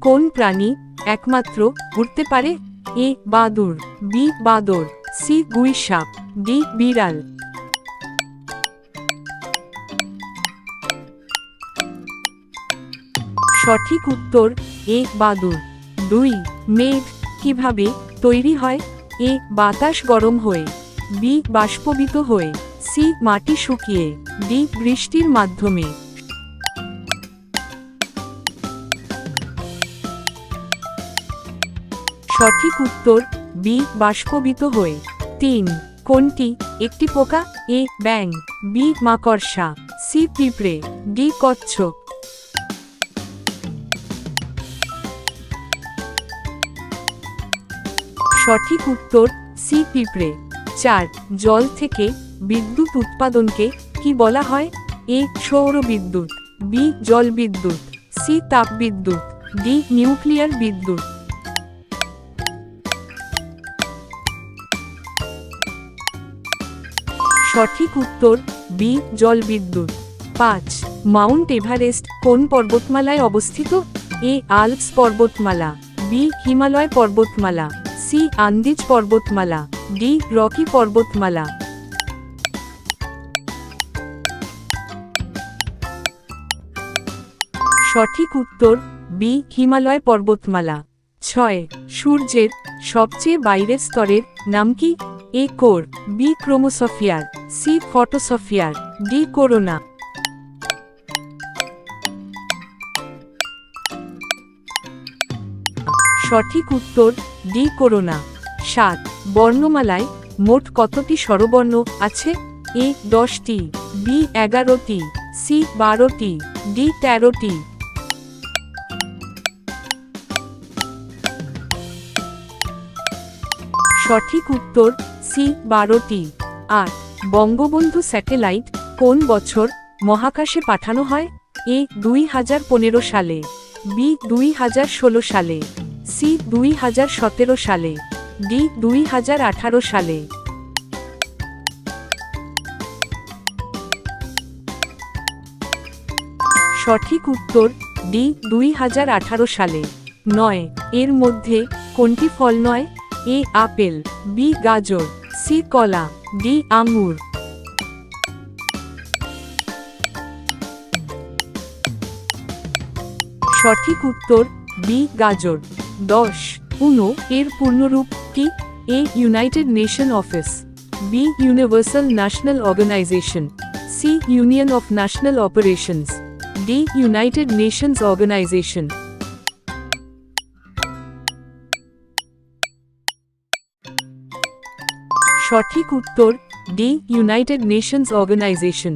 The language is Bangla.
কোন প্রাণী একমাত্র উড়তে পারে? এ বাদুর বি, বাদর, সি, গুই সাপ, ডি, বিড়াল। সঠিক উত্তর, এ বাদুর দুই, মেঘ কীভাবে তৈরি হয়? এ, বাতাস গরম হয়ে। বি, বাষ্পবিত হয়ে। সি, মাটি শুকিয়ে। ডি, বৃষ্টির মাধ্যমে। সঠিক উত্তর বি বাষ্পবিত হয়ে। তিন, কোনটি? একটি পোকা? এ ব্যাং বি, মাকড়সা। সি, পিঁপড়ে। ডি, কচ্ছপ। সঠিক উত্তর সি, পিঁপড়ে। চার, জল থেকে বিদ্যুৎ উৎপাদনকে কি বলা হয়? এ, সৌর বিদ্যুৎ। বি, জল বিদ্যুৎ। সি, তাপ বিদ্যুৎ। ডি, নিউক্লিয়ার বিদ্যুৎ। সঠিক উত্তর বি জল বিদ্যুৎ পাঁচ, মাউন্ট এভারেস্ট কোন পর্বতমালায় অবস্থিত? এ আলপস পর্বতমালা। বি হিমালয় পর্বতমালা। সি আন্দিজ পর্বতমালা। ডি রকি পর্বতমালা। সঠিক উত্তর বি হিমালয় পর্বতমালা। ছয়, সূর্যের সবচেয়ে বাইরের স্তরের নাম কি? A core. B chromosphere. C photosphere, D corona. সঠিক উত্তর, ডি করোনা। সাত, বর্ণমালায় মোট কতটি স্বরবর্ণ আছে? এ, দশটি, বি, এগারোটি, সি, বারোটি, ডি, তেরোটি। সঠিক উত্তর, সি, বারোটি। আট বঙ্গবন্ধু স্যাটেলাইট কোন বছর মহাকাশে পাঠানো হয়? এ দুই হাজার পনেরো সালে, বি দুই হাজার ষোলো সালে, সি দুই হাজার সতেরো সালে, ডি দুই হাজার আঠারো সালে। সঠিক উত্তর, ডি দুই হাজার আঠারো সালে। নয়, এর মধ্যে কোনটি ফল নয়? এ আপেল, বি গাজর। সি কলা ডি আঙুর। সঠিক উত্তর, বি, গাজর। দশ, উনো, এর পূর্ণরূপ কি? A United Nation Office B Universal National Organisation C Union of National Operations D United Nations Organisation সঠিক উত্তর ডি ইউনাইটেড নেশনস অর্গানাইজেশন।